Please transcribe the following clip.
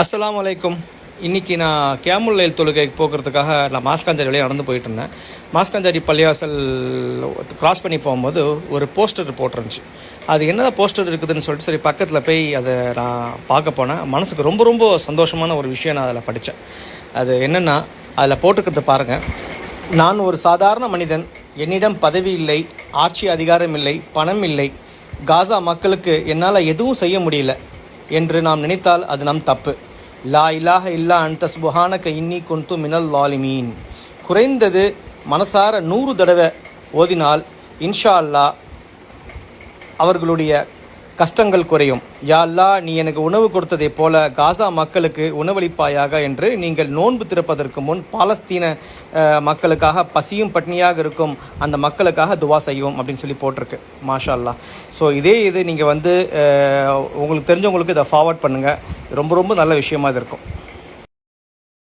அஸ்லாம் வலைக்கும் இன்றைக்கி நான் கேமுல்லைல் தொழுகை போக்குறதுக்காக நான் மாஸ்காஞ்சாரி வழியாக நடந்து போயிட்டு இருந்தேன். மாஸ்காஞ்சாரி பள்ளிவாசல் கிராஸ் பண்ணி போகும்போது ஒரு போஸ்டர் போட்டிருந்துச்சு. அது என்ன போஸ்டர் இருக்குதுன்னு சொல்லிட்டு சரி பக்கத்தில் போய் அதை நான் பார்க்க போனேன். மனசுக்கு ரொம்ப ரொம்ப சந்தோஷமான ஒரு விஷயம் நான் அதில் படித்தேன். அது என்னென்னா அதில் போட்டுக்கிறது பாருங்கள் நான் ஒரு சாதாரண மனிதன் என்னிடம் பதவி இல்லை ஆட்சி அதிகாரம் இல்லை பணம் இல்லை காசா மக்களுக்கு என்னால் எதுவும் செய்ய முடியல. என்று நாம் நினைத்தால் அது நம் தப்பு. லா இலாக இல்லா அன்த சுபஹானக இன்னி கொண்டு மினல் லாலிமீன். குறைந்தது மனசார நூறு தடவை ஓதினால் இன்ஷா அல்லாஹ் அவர்களுடைய கஷ்டங்கள் குறையும். யாழ்லா நீ எனக்கு உணவு கொடுத்ததைப் போல காசா மக்களுக்கு உணவளிப்பாயாக என்று நீங்கள் நோன்பு திறப்பதற்கு முன் பாலஸ்தீன மக்களுக்காக பசியும் பட்னியாக இருக்கும் அந்த மக்களுக்காக துவா செய்யும் அப்படின்னு சொல்லி போட்டிருக்கு. மாஷா அல்லாஹ் ஸோ இதே இது நீங்கள் வந்து உங்களுக்கு தெரிஞ்சவங்களுக்கு இதை ஃபார்வர்ட் பண்ணுங்கள் ரொம்ப ரொம்ப நல்ல விஷயமா இது இருக்கும்.